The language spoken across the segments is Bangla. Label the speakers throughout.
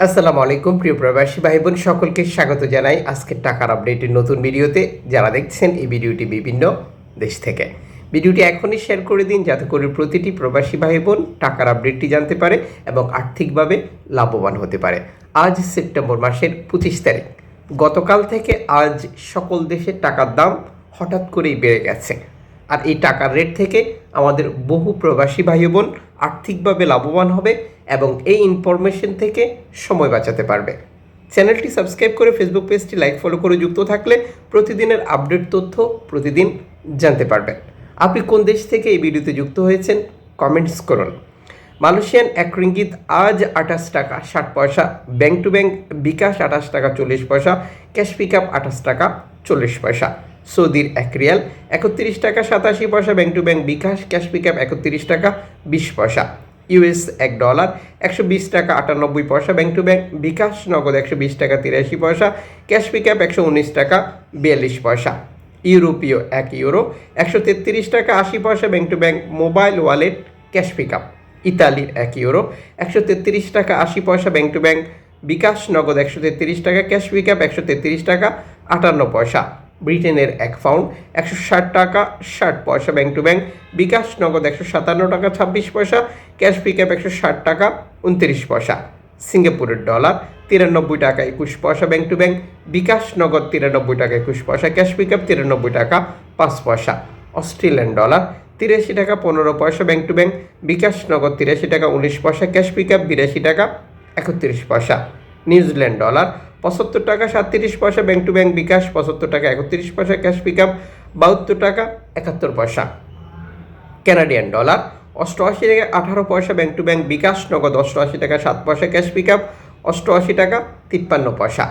Speaker 1: আসসালামু আলাইকুম, প্রিয় প্রবাসী ভাই বোন সকলকে স্বাগত জানাই আজকের টাকার আপডেটের নতুন ভিডিওতে। যারা দেখছেন এই ভিডিওটি বিভিন্ন দেশ থেকে। ভিডিওটি এখনই শেয়ার করে দিন, যাতে করে প্রতিটি প্রবাসী ভাই বোন টাকার আপডেটটি জানতে পারে এবং আর্থিকভাবে লাভবান হতে পারে। আজ সেপ্টেম্বর মাসের পঁচিশ তারিখ। গতকাল থেকে আজ সকল দেশের টাকার দাম হঠাৎ করেই বেড়ে গেছে। আর এই টাকার রেট থেকে আমাদের বহু প্রবাসী ভাই বোন আর্থিকভাবে লাভবান হবে এবং এই ইনফরমেশন থেকে সময় বাঁচাতে পারবে। চ্যানেলটি সাবস্ক্রাইব করে ফেসবুক পেজটি লাইক ফলো করে যুক্ত থাকলে প্রতিদিনের আপডেট তথ্য প্রতিদিন জানতে পারবেন। আপনি কোন দেশ থেকে এই ভিডিওতে যুক্ত হয়েছেন? কমেন্টস করুন। মালয়েশিয়ান এক রিঙ্গিত আজ আঠাশ টাকা, ষাট পয়সা। ব্যাংক টু ব্যাংক বিকাশ আঠাশ টাকা, চল্লিশ পয়সা। ক্যাশ পিক আপ আঠাশ টাকা, চল্লিশ পয়সা। সৌদির এক রিয়াল, একত্রিশ টাকা সাতাশি পয়সা bank to bank bKash, cash pick up একত্রিশ টাকা বিশ পয়সা। ইউএস এক ডলার, একশো বিশ টাকা আটানব্বই পয়সা ব্যাংক টু ব্যাংক বিকাশ, নগদ একশো বিশ টাকা তিরাশি পয়সা, ক্যাশ পিক আপ একশো উনিশ টাকা বিয়াল্লিশ পয়সা। ইউরোপীয় এক ইউরো, একশো তেত্রিশ টাকা আশি পয়সা bank to bank mobile wallet, cash pick up ইতালির এক ইউরো, একশো তেত্রিশ টাকা আশি পয়সা ব্যাংক টু ব্যাংক বিকাশ, নগদ একশো তেত্রিশ টাকা, ক্যাশ পিক আপ একশো তেত্রিশ টাকা আটান্ন পয়সা। ব্রিটেনের এক পাউন্ড, একশো ষাট টাকা, ষাট পয়সা ব্যাংক টু ব্যাংক, বিকাশ নগদ একশো সাতান্ন টাকা, ছাব্বিশ পয়সা, ক্যাশ পিক আপ একশো ষাট টাকা, উনত্রিশ পয়সা। সিঙ্গাপুরের ডলার তিরানব্বই টাকা, একুশ পয়সা ব্যাংক টু ব্যাংক, বিকাশ নগদ তিরানব্বই টাকা, একুশ পয়সা, ক্যাশ পিক আপ তিরানব্বই টাকা, পাঁচ পয়সা। অস্ট্রেলিয়ান ডলার তিরাশি টাকা, পনেরো পয়সা ব্যাংক টু ব্যাংক, বিকাশ নগদ তিরাশি টাকা, উনিশ পয়সা, ক্যাশ পিক আপ বিরাশি টাকা, একত্রিশ পয়সা। নিউজিল্যান্ড ডলার পঁচাত্তর টাকা, সাতত্রিশ পয়সা ব্যাংক টু ব্যাংক বিকাশ, পঁচাত্তর টাকা, একত্রিশ পয়সা ক্যাশ পিক আপ বাহাত্তর টাকা, একাত্তর পয়সা। ক্যানাডিয়ান ডলার অষ্টআশি টাকা, আঠারো পয়সা ব্যাংক টু ব্যাংক বিকাশ, নগদ অষ্টআশি টাকা, সাত পয়সা ক্যাশ পিক আপ অষ্টআশি টাকা, তিপ্পান্ন পয়সা।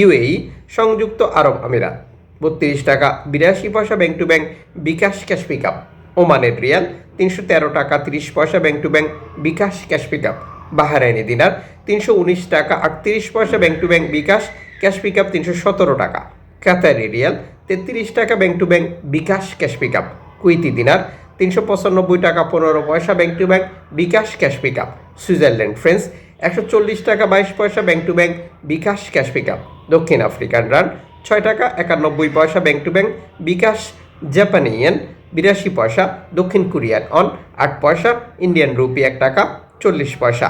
Speaker 1: ইউএই সংযুক্ত আরব আমিরাত, বত্রিশ টাকা, বিরাশি পয়সা bank to bank bKash cash pick up ওমানের রিয়াল, তিনশো তেরো টাকা, তিরিশ পয়সা bank to bank bKash cash pick up Bahraini dinar. তিনশো উনিশ টাকা, আটত্রিশ পয়সা bank to bank bKash, cash pick up তিনশো সতেরো টাকা। কাতারি রিয়াল, তেত্রিশ টাকা bank to bank bKash, cash pick up Kuwaiti dinar, তিনশো পঁচানব্বই টাকা, পনেরো পয়সা bank to bank bKash, cash pick up Switzerland francs একশো চল্লিশ টাকা, বাইশ পয়সা bank to bank bKash, cash pick up দক্ষিণ আফ্রিকান রান, ছয় টাকা, একানব্বই পয়সা ব্যাংক টু ব্যাংক বিকাশ, জাপানি ইয়েন, বিরাশি পয়সা, দক্ষিণ কোরিয়ান অন, আট পয়সা, ইন্ডিয়ান রুপি এক টাকা। চল্লিশ পয়সা।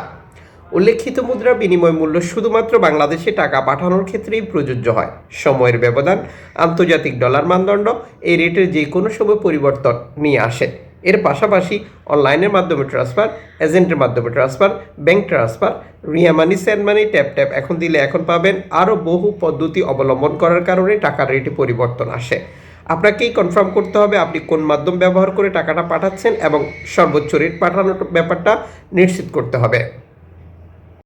Speaker 1: উল্লেখিত মুদ্রার বিনিময় মূল্য শুধুমাত্র বাংলাদেশে টাকা পাঠানোর ক্ষেত্রেই প্রযোজ্য হয়। সময়ের ব্যবধান, আন্তর্জাতিক ডলার মানদণ্ড, এই রেটের যে কোনো সময় পরিবর্তন নিয়ে আসে। এর পাশাপাশি অনলাইনের মাধ্যমে ট্রান্সফার, এজেন্টের মাধ্যমে transfer, bank transfer, Ria money send money, tap tap এখন দিলে এখন পাবেন আরও বহু পদ্ধতি অবলম্বন করার কারণে টাকার রেটে পরিবর্তন আসে। আপনাকেই কনফার্ম করতে হবে আপনি কোন মাধ্যম ব্যবহার করে টাকাটা পাঠাচ্ছেন এবং সর্বোচ্চ রেট পাঠানোর ব্যাপারটা নিশ্চিত করতে হবে।